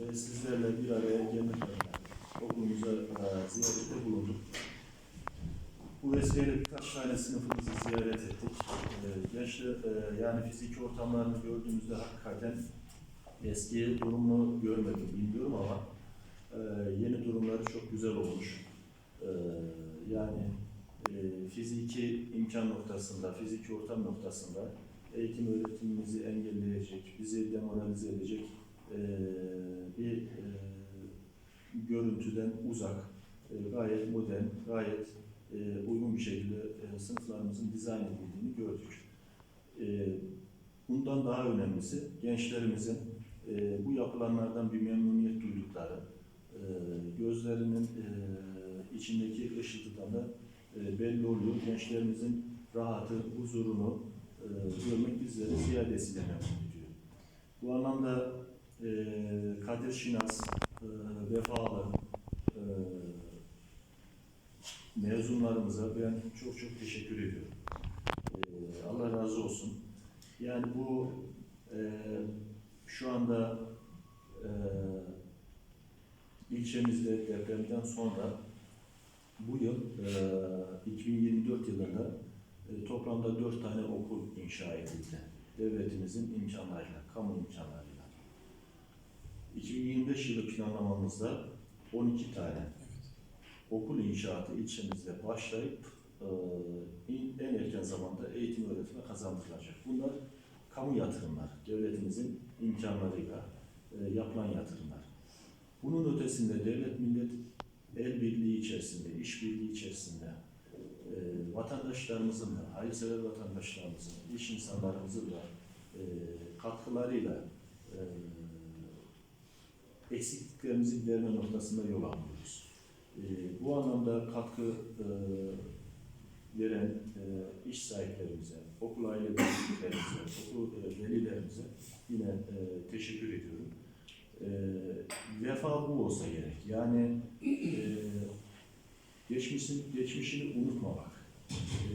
ve sizlerle bir araya gelmek okulumuza e, ziyarette bulunduk. Bu vesileyle birkaç tane sınıfımızı ziyaret ettik. E, gençler, e, yani fiziki ortamlarını gördüğümüzde hakikaten eski durumunu görmedim, bilmiyorum ama e, yeni durumları çok güzel olmuş. E, yani e, fiziki imkan noktasında, fiziki ortam noktasında eğitim öğretimimizi engelleyecek, bizi demoralize edecek e, bir e, görüntüden uzak, e, gayet modern, gayet e, uygun bir şekilde e, sınıflarımızın dizayn edildiğini gördük. Bundan daha önemlisi gençlerimizin bu yapılanlardan bir memnuniyet duydukları, gözlerinin içindeki ışıltıdan da belli oluyor. Gençlerimizin rahatı, huzurunu görmek bizleri ziyadesiyle memnun ediyor. Bu anlamda e, Kadir Şinas, e, vefalı e, mezunlarımıza ben çok çok teşekkür ediyorum. E, Allah razı olsun. Yani bu e, şu anda e, ilçemizde depremden sonra bu yıl e, 2024 yılında e, toplamda dört tane okul inşa edildi. Devletimizin imkanlarıyla, kamu imkanlarıyla. 2025 yılı planlamamızda 12 tane okul inşaatı ilçemizde başlayıp e, en erken zamanda eğitim öğretime kazandırılacak. Bunlar kamu yatırımlar, devletimizin imkanlarıyla e, yapılan yatırımlar. Bunun ötesinde devlet millet el birliği içerisinde, işbirliği içerisinde e, vatandaşlarımızın da, hayırsever vatandaşlarımızın, iş insanlarımızın da e, katkılarıyla e, eksikliklerimizi giderme noktasında yol alıyoruz. E, bu anlamda katkı e, veren e, iş sahiplerimize, okul aile birliklerimize, okul e, velilerimize yine e, teşekkür ediyorum. E, vefa bu olsa gerek. Yani e, geçmişin geçmişini unutmamak. E,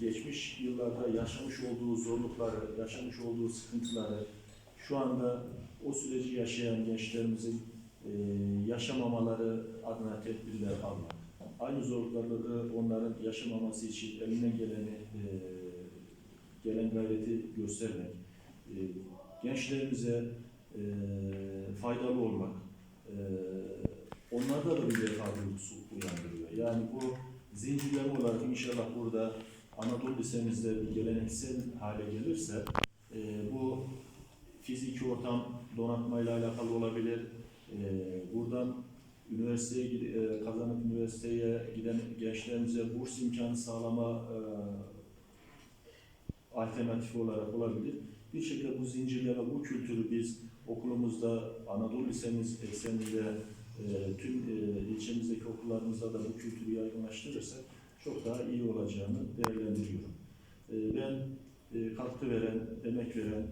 geçmiş yıllarda yaşamış olduğu zorlukları, yaşamış olduğu sıkıntıları şu anda o süreci yaşayan gençlerimizin e, yaşamamaları adına tedbirler almak. Aynı zorlukları onların yaşamaması için elinden geleni e, gelen gayreti göstermek. E, gençlerimize e, faydalı olmak. E, onlarda da bir duygusu uyandırıyor. Yani bu zincirleme olarak inşallah burada Anadolu Lisemizde bir geleneksel hale gelirse e, bu fiziki ortam donatmayla alakalı olabilir. E, buradan üniversiteye e, kazanıp üniversiteye giden gençlerimize burs imkanı sağlama e, alternatifi olarak olabilir. Bir şekilde bu zincirleme, bu kültürü biz okulumuzda, Anadolu Lisemiz ekseninde e, tüm e, ilçemizdeki okullarımızda da bu kültürü yaygınlaştırırsak çok daha iyi olacağını değerlendiriyorum. E, ben e, katkı veren, emek veren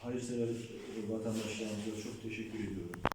hayırsever vatandaşlarımıza çok teşekkür ediyorum.